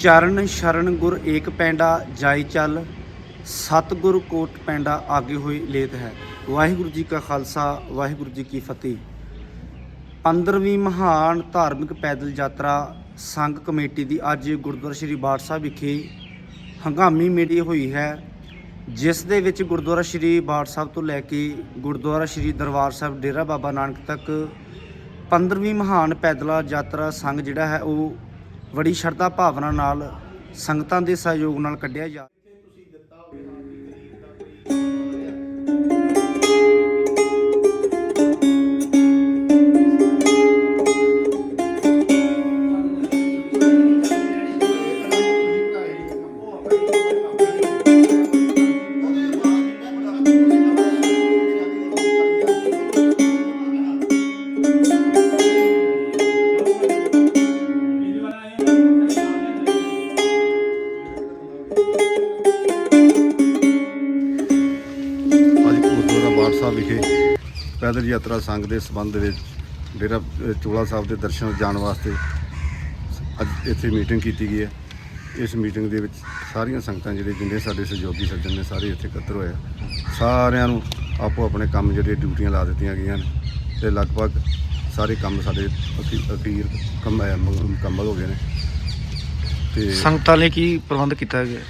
ਚਰਨ ਸ਼ਰਨ ਗੁਰ ਏਕ ਪੈਂਡਾ ਜਾਈ ਚੱਲ, ਸਤਿਗੁਰ ਕੋਟ ਪੈਂਡਾ ਆਗੇ ਹੋਏ ਲੇਤ ਹੈ। ਵਾਹਿਗੁਰੂ ਜੀ ਕਾ ਖਾਲਸਾ, ਵਾਹਿਗੁਰੂ ਜੀ ਕੀ ਫਤਿਹ। 15ਵੀਂ ਮਹਾਨ ਧਾਰਮਿਕ ਪੈਦਲ ਯਾਤਰਾ ਸੰਘ ਕਮੇਟੀ ਦੀ ਅੱਜ ਗੁਰਦੁਆਰਾ ਸ਼੍ਰੀ ਬਾਠ ਸਾਹਿਬ ਵਿਖੇ ਹੰਗਾਮੀ ਮੇਰੀ ਹੋਈ ਹੈ, ਜਿਸ ਦੇ ਵਿੱਚ ਗੁਰਦੁਆਰਾ ਸ਼੍ਰੀ ਬਾਠ ਸਾਹਿਬ ਤੋਂ ਲੈ ਕੇ ਗੁਰਦੁਆਰਾ ਸ਼੍ਰੀ ਦਰਬਾਰ ਸਾਹਿਬ ਡੇਰਾ ਬਾਬਾ ਨਾਨਕ ਤੱਕ 15ਵੀਂ ਮਹਾਨ ਪੈਦਲ ਯਾਤਰਾ ਸੰਘ ਜਿਹੜਾ ਹੈ ਉਹ ਬੜੀ ਸ਼ਰਧਾ ਭਾਵਨਾ ਨਾਲ ਸੰਗਤਾਂ ਦੇ ਸਹਿਯੋਗ ਨਾਲ ਕੱਢਿਆ ਜਾ ਅੱਜ ਗੁਰਦੁਆਰਾ ਵਿਖੇ ਪੈਦਲ ਯਾਤਰਾ ਸੰਘ ਦੇ ਸਬੰਧ ਵਿੱਚ ਡੇਰਾ ਚੋਲਾ ਸਾਹਿਬ ਦੇ ਦਰਸ਼ਨ ਜਾਣ ਵਾਸਤੇ ਅੱਜ ਇੱਥੇ ਮੀਟਿੰਗ ਕੀਤੀ ਗਈ ਹੈ। ਇਸ ਮੀਟਿੰਗ ਦੇ ਵਿੱਚ ਸਾਰੀਆਂ ਸੰਗਤਾਂ ਜਿਹੜੇ ਜਿੰਨੇ ਸਾਡੇ ਸਹਿਯੋਗੀ ਸੱਜਣ ਨੇ ਸਾਰੇ ਇੱਥੇ ਇਕੱਤਰ ਹੋਏ ਸਾਰਿਆਂ ਨੂੰ ਆਪੋ ਆਪਣੇ ਕੰਮ ਜਿਹੜੇ ਡਿਊਟੀਆਂ ਲਾ ਦਿੱਤੀਆਂ ਗਈਆਂ ਨੇ ਤੇ ਲਗਭਗ ਸਾਰੇ ਕੰਮ ਸਾਡੇ ਅਖੀ- ਅਖੀਰ ਮੁਕੰਮਲ ਹੋ ਗਏ ਨੇ। ਤੇ ਸੰਗਤਾਂ ਲਈ ਕੀ ਪ੍ਰਬੰਧ ਕੀਤਾ ਗਿਆ?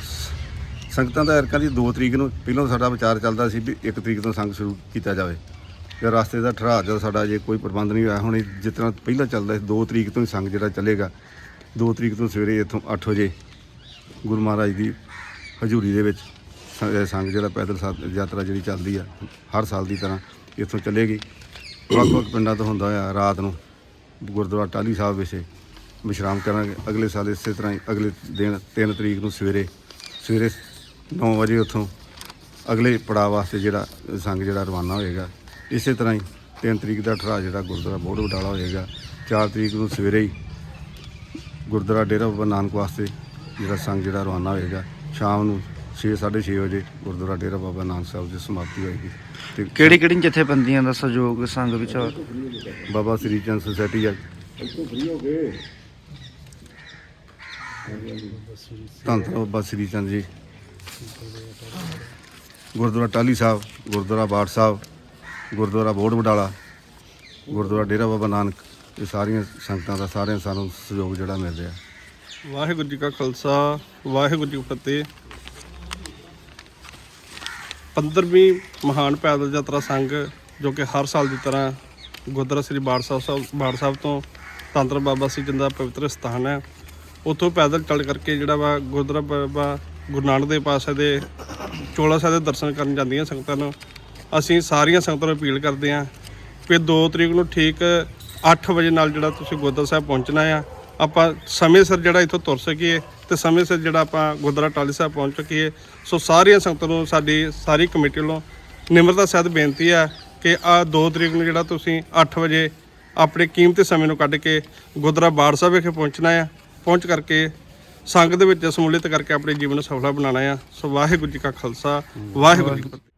ਸੰਗਤਾਂ ਦਾ ਐਰਕਾਂ ਦੀ 2 ਤਰੀਕ ਨੂੰ ਪਹਿਲਾਂ ਸਾਡਾ ਵਿਚਾਰ ਚੱਲਦਾ ਸੀ ਵੀ 1 ਤਰੀਕ ਤੋਂ ਸੰਗ ਸ਼ੁਰੂ ਕੀਤਾ ਜਾਵੇ। ਤੇ ਰਸਤੇ ਦਾ ਠਹਿਰਾ ਜਦ ਸਾਡਾ ਜੇ ਕੋਈ ਪ੍ਰਬੰਧ ਨਹੀਂ ਹੋਇਆ, ਹੁਣ ਜਿਸ ਤਰ੍ਹਾਂ ਪਹਿਲਾਂ ਚੱਲਦਾ ਸੀ 2 ਤਰੀਕ ਤੋਂ ਹੀ ਸੰਗ ਜਿਹੜਾ ਚੱਲੇਗਾ। 2 ਤਰੀਕ ਤੋਂ ਸਵੇਰੇ ਇੱਥੋਂ 8 ਵਜੇ ਗੁਰੂ ਮਹਾਰਾਜ ਦੀ ਹਜ਼ੂਰੀ ਦੇ ਵਿੱਚ ਸੰਗ ਜਿਹੜਾ ਪੈਦਲ ਸਾ- ਯਾਤਰਾ ਜਿਹੜੀ ਚੱਲਦੀ ਆ, ਹਰ ਸਾਲ ਦੀ ਤਰ੍ਹਾਂ ਇੱਥੋਂ ਚੱਲੇਗੀ। ਵੱਖ-ਵੱਖ ਪਿੰਡਾਂ ਤੋਂ ਹੁੰਦਾ ਹੋਇਆ ਰਾਤ ਨੂੰ ਗੁਰਦੁਆਰਾ ਟਾਹਲੀ ਸਾਹਿਬ ਵਿਖੇ ਵਿਸ਼ਰਾਮ ਕਰਾਂਗੇ। ਅਗਲੇ ਸਾਲ ਇਸੇ ਤਰ੍ਹਾਂ ਹੀ ਅਗਲੇ ਦਿਨ 3 ਤਰੀਕ ਨੂੰ ਸਵੇਰੇ ਸਵੇਰੇ 9 ਵਜੇ ਉੱਥੋਂ ਅਗਲੇ ਪੜਾਅ ਵਾਸਤੇ ਜਿਹੜਾ ਸੰਗ ਜਿਹੜਾ ਰਵਾਨਾ ਹੋਏਗਾ ਇਸੇ ਤਰ੍ਹਾਂ ਹੀ 3 ਤਰੀਕ ਦਾ ਠਰਾ ਜਿਹੜਾ ਗੁਰਦੁਆਰਾ ਬੋੜ ਬਟਾਲਾ ਹੋਏਗਾ 4 ਤਰੀਕ ਨੂੰ ਸਵੇਰੇ ਹੀ ਗੁਰਦੁਆਰਾ ਡੇਰਾ ਬਾਬਾ ਨਾਨਕ ਵਾਸਤੇ ਜਿਹੜਾ ਸੰਗ ਜਿਹੜਾ ਰਵਾਨਾ ਹੋਏਗਾ ਸ਼ਾਮ ਨੂੰ 6:30 ਵਜੇ ਗੁਰਦੁਆਰਾ ਡੇਰਾ ਬਾਬਾ ਨਾਨਕ ਸਾਹਿਬ ਦੀ ਸਮਾਪਤੀ ਹੋਏਗੀ। ਤੇ ਕਿਹੜੀ ਕਿਹੜੀ ਜਥੇਬੰਦੀਆਂ ਦਾ ਸਹਿਯੋਗ ਸੰਘ ਵਿੱਚ ਬਾਬਾ ਸ੍ਰੀ ਚੰਦ ਸੁਸਾਇਟੀ ਹੈ ਧੰਨ ਧੰਨ ਬਾਬਾ ਸ੍ਰੀ ਚੰਦ ਜੀ। ਗੁਰਦੁਆਰਾ ਟਾਹਲੀ ਸਾਹਿਬ, ਗੁਰਦੁਆਰਾ ਬਾਠ ਸਾਹਿਬ, ਗੁਰਦੁਆਰਾ ਬੋੜ ਬਡਾਲਾ ਗੁਰਦੁਆਰਾ ਡੇਰਾ ਬਾਬਾ ਨਾਨਕ, ਇਹ ਸਾਰੀਆਂ ਸੰਗਤਾਂ ਦਾ ਸਾਰਿਆਂ ਸਾਨੂੰ ਸਹਿਯੋਗ ਜਿਹੜਾ ਮਿਲ ਰਿਹਾ। ਵਾਹਿਗੁਰੂ ਜੀ ਕਾ ਖਾਲਸਾ, ਵਾਹਿਗੁਰੂ ਜੀ ਕੀ ਫਤਿਹ। 15ਵੀਂ ਮਹਾਨ ਪੈਦਲ ਯਾਤਰਾ ਸੰਘ ਜੋ ਕਿ ਹਰ ਸਾਲ ਦੀ ਤਰ੍ਹਾਂ ਗੁਰਦੁਆਰਾ ਸ੍ਰੀ ਬਾੜ ਸਾਹਿਬ ਸਾਹਿਬ ਬਾੜ ਸਾਹਿਬ ਤੋਂ ਤੰਤਰ ਬਾਬਾ ਸੀ ਜਿੰਦਾ ਪਵਿੱਤਰ ਸਥਾਨ ਹੈ। ਉੱਥੋਂ ਪੈਦਲ ਚੱਲ ਕਰਕੇ ਜਿਹੜਾ ਵਾ ਗੁਰਦੁਆਰਾ ਬਾਬਾ ਗੁਰੂ ਨਾਨਕ ਦੇਵ ਪਾਤਸ਼ਾਹ ਦੇ ਚੋਲਾ ਸਾਹਿਬ ਦੇ ਦਰਸ਼ਨ ਕਰਨ ਜਾਂਦੀਆਂ ਸੰਗਤਾਂ ਨੂੰ। ਅਸੀਂ ਸਾਰੀਆਂ ਸੰਗਤਾਂ ਨੂੰ ਅਪੀਲ ਕਰਦੇ ਹਾਂ ਕਿ 2 ਤਰੀਕ ਨੂੰ ਠੀਕ 8 ਵਜੇ ਨਾਲ ਜਿਹੜਾ ਤੁਸੀਂ ਗੁਰਦੁਆਰਾ ਸਾਹਿਬ ਪਹੁੰਚਣਾ ਆ, ਆਪਾਂ ਸਮੇਂ ਸਿਰ ਜਿਹੜਾ ਇੱਥੋਂ ਤੁਰ ਸਕੀਏ ਤੇ ਸਮੇਂ ਸਿਰ ਜਿਹੜਾ ਆਪਾਂ ਗੁਰਦੁਆਰਾ ਟਾਲੀ ਸਾਹਿਬ ਪਹੁੰਚ ਸਕੀਏ। ਸੋ ਸਾਰੀਆਂ ਸੰਗਤਾਂ ਨੂੰ ਸਾਡੀ ਸਾਰੀ ਕਮੇਟੀ ਵੱਲੋਂ ਨਿਮਰਤਾ ਸਹਿਤ ਬੇਨਤੀ ਆ ਕਿ ਆ 2 ਤਰੀਕ ਨੂੰ ਜਿਹੜਾ ਤੁਸੀਂ 8 ਵਜੇ ਆਪਣੇ ਕੀਮਤੀ ਸਮੇਂ ਨੂੰ ਕੱਢ ਕੇ ਗੁਰਦੁਆਰਾ ਬਾੜ ਸਾਹਿਬ ਵਿਖੇ ਪਹੁੰਚਣਾ ਆ। ਪਹੁੰਚ ਕਰਕੇ ਸੰਗਤ ਦੇ ਵਿੱਚ ਸਮੂਲਿਤ ਕਰਕੇ ਆਪਣੇ ਜੀਵਨ ਨੂੰ ਸਫਲਾ ਬਣਾਉਣਾ ਆ। ਸੋ ਵਾਹਿਗੁਰੂ ਜੀ ਕਾ ਖਾਲਸਾ, ਵਾਹਿਗੁਰੂ ਜੀ ਕੀ ਫਤਿਹ।